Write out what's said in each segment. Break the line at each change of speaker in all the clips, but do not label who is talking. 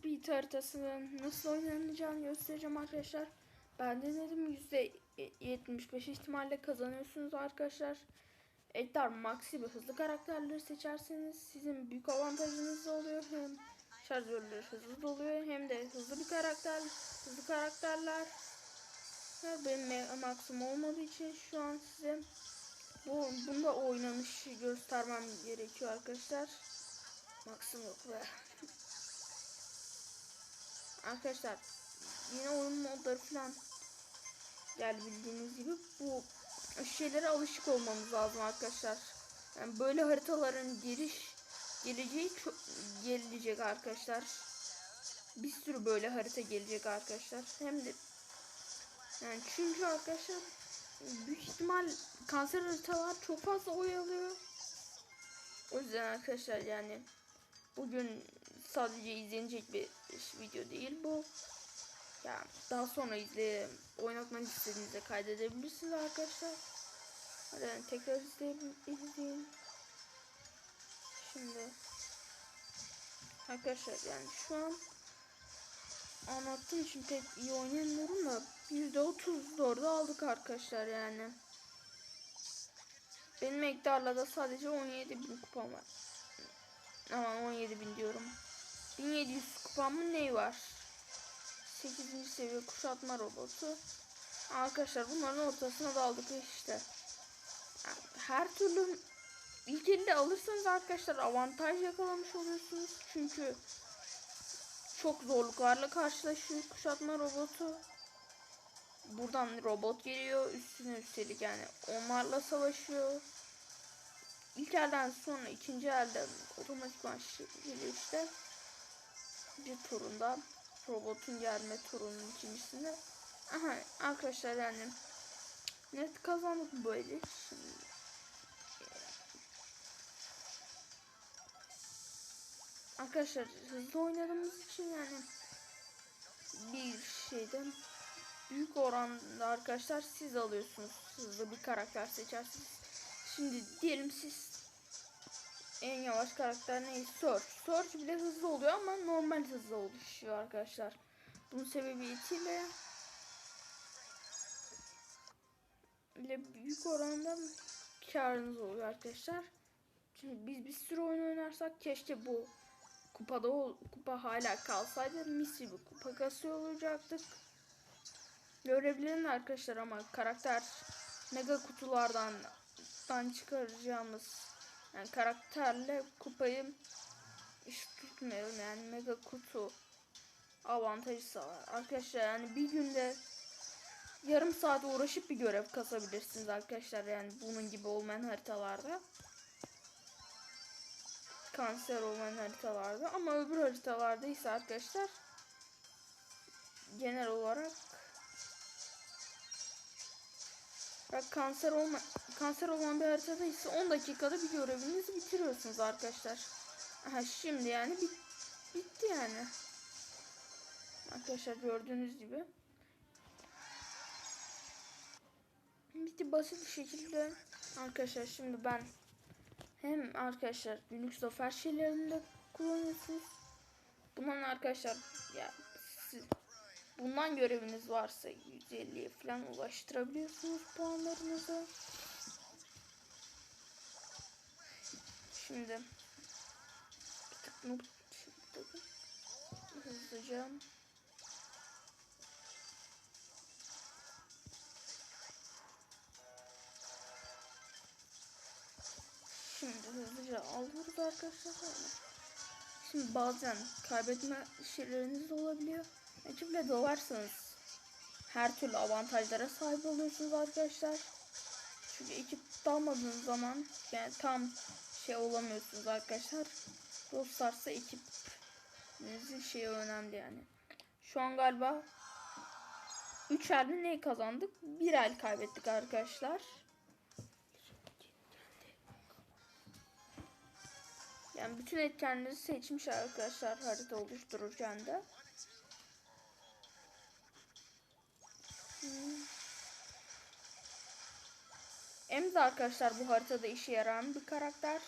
Speed haritası nasıl oynanacağını göstereceğim arkadaşlar. Ben denedim %75 ihtimalle kazanıyorsunuz arkadaşlar. Edgar Maxi ve hızlı karakterleri seçerseniz sizin büyük avantajınız oluyor. Hem şarjörleri hızlı doluyor hem de hızlı bir karakter, hızlı karakterler. Ve benim Max'ım olmadığı için şu an size bu bunda oynanışı göstermem gerekiyor arkadaşlar. Max'ım yok be. Arkadaşlar yine oyun modları falan geldi bildiğiniz gibi bu şeylere alışık olmamız lazım arkadaşlar. Yani böyle haritaların geliş geleceği çok gelecek arkadaşlar. Bir sürü böyle harita gelecek arkadaşlar. Hem de yani çünkü arkadaşlar büyük ihtimal kanser haritalar çok fazla oy alıyor. O yüzden arkadaşlar yani bugün sadece izlenecek bir video değil bu. Yani daha sonra izle oynatmak istediğinizde kaydedebilirsiniz arkadaşlar. Hadi yani tekrar izleyin. Şimdi arkadaşlar yani şu an anlattığım için pek iyi oynayamıyorum da %30 da aldık arkadaşlar yani. Benim Ektar'la da sadece 17 bin kupam var. Aman 17 bin diyorum. 1700 kupamın neyi var? 8. seviye kuşatma robotu. Arkadaşlar bunların ortasına daldık işte. Her türlü ilk elde alırsanız arkadaşlar avantaj yakalamış oluyorsunuz. Çünkü çok zorluklarla karşılaşıyor kuşatma robotu. Buradan robot geliyor üstüne üstelik yani onlarla savaşıyor. İlk elden sonra ikinci elden otomatikman şey geliyor işte. Bir turunda robotun gelme turunun ikincisinde. Aha arkadaşlar yani net kazandık böyle. Şimdi Arkadaşlar hızlı oynadığımız için yani bir şeyden büyük oranda arkadaşlar siz alıyorsunuz. Hızlı bir karakter seçersiniz. Şimdi diyelim siz en yavaş karakter ne? Search. Search bile hızlı oluyor ama normal hızlı oluşuyor arkadaşlar. Bunun sebebiyetiyle ile büyük oranda karınız oluyor arkadaşlar. Şimdi biz bir sürü oyun oynarsak keşke bu kupada ol, kupa hala kalsaydı mis gibi kupa kasıyor olacaktık. Görebilirim arkadaşlar ama karakter mega kutulardan dan çıkaracağımız yani karakterle kupayı iş tutmuyorum yani mega kutu avantajı sağlar. Arkadaşlar yani bir günde yarım saat uğraşıp bir görev kasabilirsiniz arkadaşlar yani bunun gibi olmayan haritalarda. Kanser olmayan haritalarda ama öbür haritalarda ise arkadaşlar genel olarak Bak kanser olma kanser olan bir haritada ise 10 dakikada bir görevinizi bitiriyorsunuz arkadaşlar. Aha şimdi yani bit bitti yani. Arkadaşlar gördüğünüz gibi. Bitti basit bir şekilde. Arkadaşlar şimdi ben hem arkadaşlar günlük zafer şeylerinde kullanıyorsunuz. Bundan arkadaşlar ya bundan göreviniz varsa 150'ye falan ulaştırabiliyorsunuz puanlarınızı. Şimdi tıkladım. Hızlıca Şimdi hızlıca alıyoruz arkadaşlar. Şimdi bazen kaybetme şeyleriniz olabiliyor. Ekiple dolarsanız her türlü avantajlara sahip oluyorsunuz arkadaşlar. Çünkü ekip dalmadığınız zaman yani tam şey olamıyorsunuz arkadaşlar. Dostlarsa ekibinizin şeyi önemli yani. Şu an galiba 3 elde ne kazandık? 1 el kaybettik arkadaşlar. Yani bütün etkenleri seçmiş arkadaşlar harita oluştururken de. Emza arkadaşlar bu haritada işe yarayan bir karakter.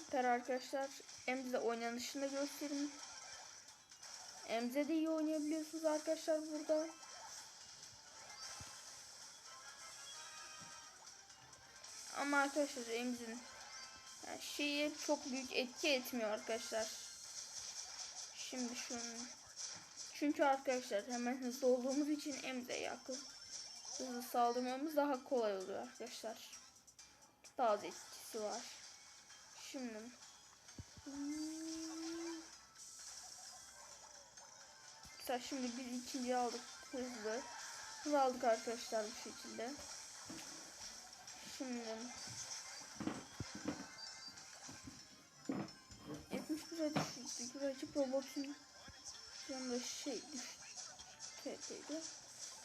Alper arkadaşlar. Emze oynanışını da göstereyim. Emze de iyi oynayabiliyorsunuz arkadaşlar burada. Ama arkadaşlar Emz'in yani şeyi çok büyük etki etmiyor arkadaşlar. Şimdi şunun çünkü arkadaşlar hemen hızlı olduğumuz için Emze yakın. Hızlı saldırmamız daha kolay oluyor arkadaşlar. Daha az etkisi var. Şimdi. Mesela şimdi biz ikinciyi aldık hızlı. Hızlı aldık arkadaşlar bu şekilde. Şimdi 71'e düşürdük. Rakip robotun yanında şey düştüydü.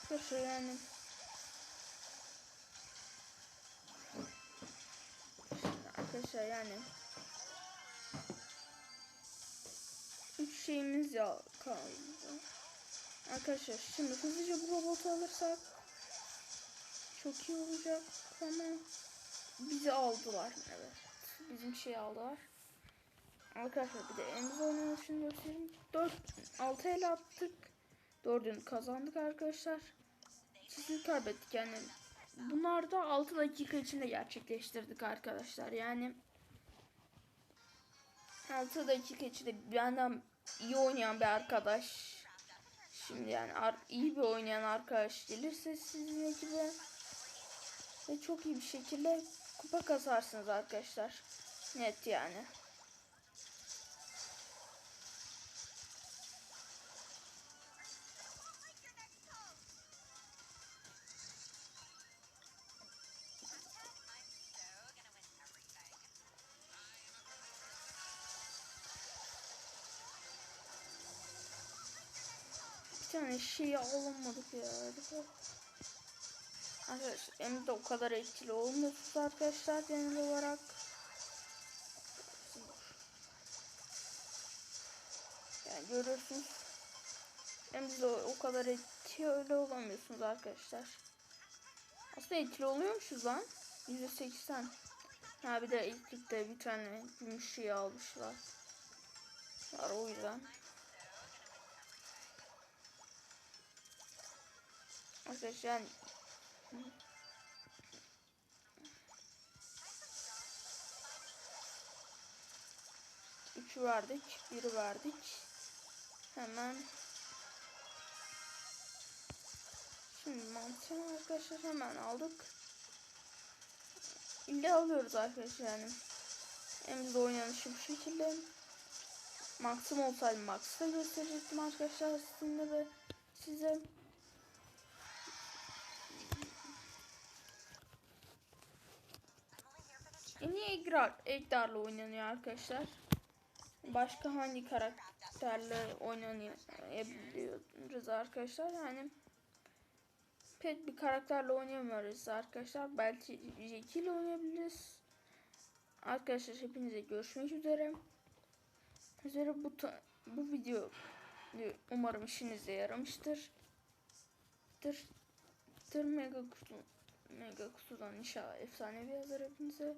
Arkadaşlar yani Arkadaşlar yani üç şeyimiz ya kaldı. Arkadaşlar şimdi hızlıca bu robotu alırsak çok iyi olacak ama bizi aldılar evet. Bizim şey aldılar. Arkadaşlar bir de Emre oynanışını göstereyim. 4 6 el attık. 4'ünü kazandık arkadaşlar. Çizgi kaybettik yani. Bunlar da 6 dakika içinde gerçekleştirdik arkadaşlar. Yani 6 dakika içinde benden iyi oynayan bir arkadaş şimdi yani iyi bir oynayan arkadaş gelirse sizin ekibe ve çok iyi bir şekilde kupa kasarsınız arkadaşlar. Net yani. Tane şey alamadık ya. Arkadaşlar hem de o kadar etkili olmuyorsunuz arkadaşlar genel olarak. Yani görüyorsunuz. Hem de o, kadar etkili öyle olamıyorsunuz arkadaşlar. Aslında etkili oluyormuşuz lan. %80. Ha bir de ilk bir tane gümüş şey almışlar. Var o yüzden. Arkadaşlar yani Üçü verdik, biri verdik. Hemen Şimdi mantığı arkadaşlar hemen aldık. İlle alıyoruz arkadaşlar yani. Hem de oynanışı bu şekilde. Max'ım olsaydı Max'ı da gösterecektim arkadaşlar sizinle ve size. En iyi Egrar, Egdar'la oynanıyor arkadaşlar. Başka hangi karakterle oynayabiliyoruz arkadaşlar? Yani pek bir karakterle oynayamıyoruz arkadaşlar. Belki ile oynayabiliriz. Arkadaşlar hepinize görüşmek üzere. Üzere bu bu video umarım işinize yaramıştır. Tır, tır mega kutu mega kutudan inşallah efsanevi yazar hepinize.